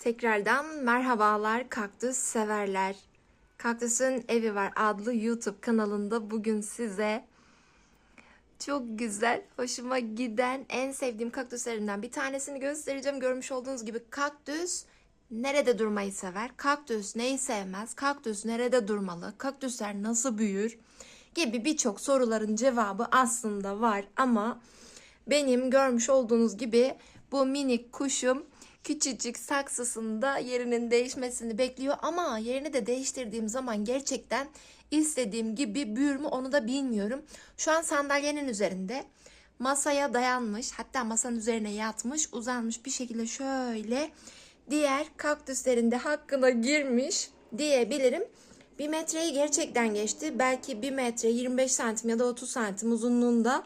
Tekrardan merhabalar kaktüs severler. Kaktüsün Evi Var adlı YouTube kanalında bugün size çok güzel, hoşuma giden, en sevdiğim kaktüslerinden bir tanesini göstereceğim. Görmüş olduğunuz gibi kaktüs nerede durmayı sever? Kaktüs neyi sevmez? Kaktüs nerede durmalı? Kaktüsler nasıl büyür? Gibi birçok soruların cevabı aslında var ama benim görmüş olduğunuz gibi bu minik kuşum küçücük saksısında yerinin değişmesini bekliyor ama yerini de değiştirdiğim zaman gerçekten istediğim gibi büyür mü onu da bilmiyorum. Şu an sandalyenin üzerinde masaya dayanmış hatta masanın üzerine yatmış uzanmış bir şekilde şöyle diğer kaktüslerin de hakkına girmiş diyebilirim. Bir metreyi gerçekten geçti. Belki bir metre 25 santim ya da 30 santim uzunluğunda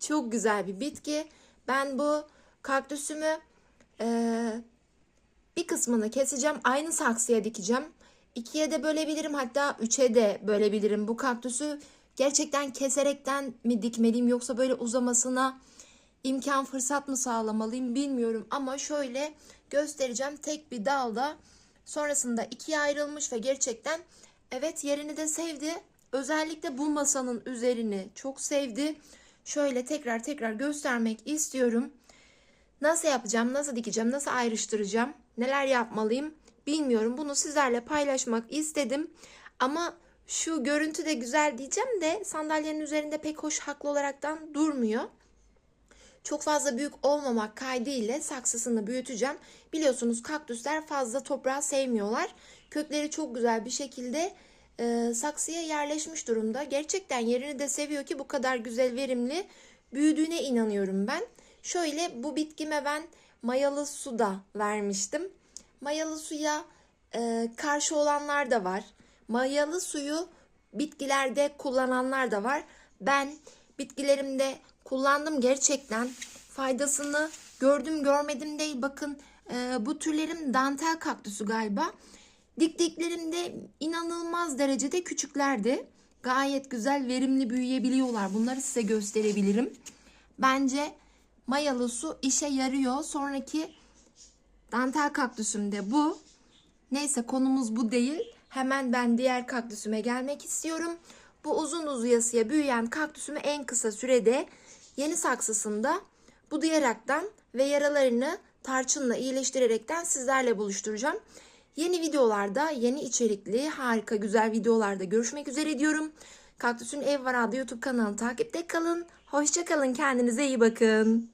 çok güzel bir bitki. Ben bu kaktüsümü eee, bir kısmını keseceğim. Aynı saksıya dikeceğim. İkiye de bölebilirim hatta üçe de bölebilirim. Bu kaktüsü gerçekten keserekten mi dikmeliyim yoksa böyle uzamasına imkan fırsat mı sağlamalıyım bilmiyorum. Ama şöyle göstereceğim tek bir dalda sonrasında ikiye ayrılmış ve gerçekten evet yerini de sevdi. Özellikle bu masanın üzerini çok sevdi. Şöyle tekrar tekrar göstermek istiyorum. Nasıl yapacağım, nasıl dikeceğim, nasıl ayrıştıracağım, neler yapmalıyım bilmiyorum. Bunu sizlerle paylaşmak istedim. Ama şu görüntü de güzel diyeceğim de sandalyenin üzerinde pek hoş haklı olaraktan durmuyor. Çok fazla büyük olmamak kaydıyla saksısını büyüteceğim. Biliyorsunuz kaktüsler fazla toprağı sevmiyorlar. Kökleri çok güzel bir şekilde e, saksıya yerleşmiş durumda. Gerçekten yerini de seviyor ki bu kadar güzel verimli büyüdüğüne inanıyorum ben. Şöyle bu bitkime ben mayalı su da vermiştim. Mayalı suya e, karşı olanlar da var. Mayalı suyu bitkilerde kullananlar da var. Ben bitkilerimde kullandım gerçekten. Faydasını gördüm görmedim değil. Bakın e, bu türlerim dantel kaktüsü galiba. Diktiklerimde inanılmaz derecede küçüklerdi. Gayet güzel verimli büyüyebiliyorlar. Bunları size gösterebilirim. Bence mayalı su işe yarıyor. Sonraki dantel kaktüsümde bu. Neyse konumuz bu değil. Hemen ben diğer kaktüsüme gelmek istiyorum. Bu uzun uzayasıya büyüyen kaktüsümü en kısa sürede yeni saksısında budayaraktan ve yaralarını tarçınla iyileştirerekten sizlerle buluşturacağım. Yeni videolarda, yeni içerikli, harika güzel videolarda görüşmek üzere diyorum. Kaktüsün Ev Var adlı YouTube kanalını takipte kalın. Hoşça kalın, kendinize iyi bakın.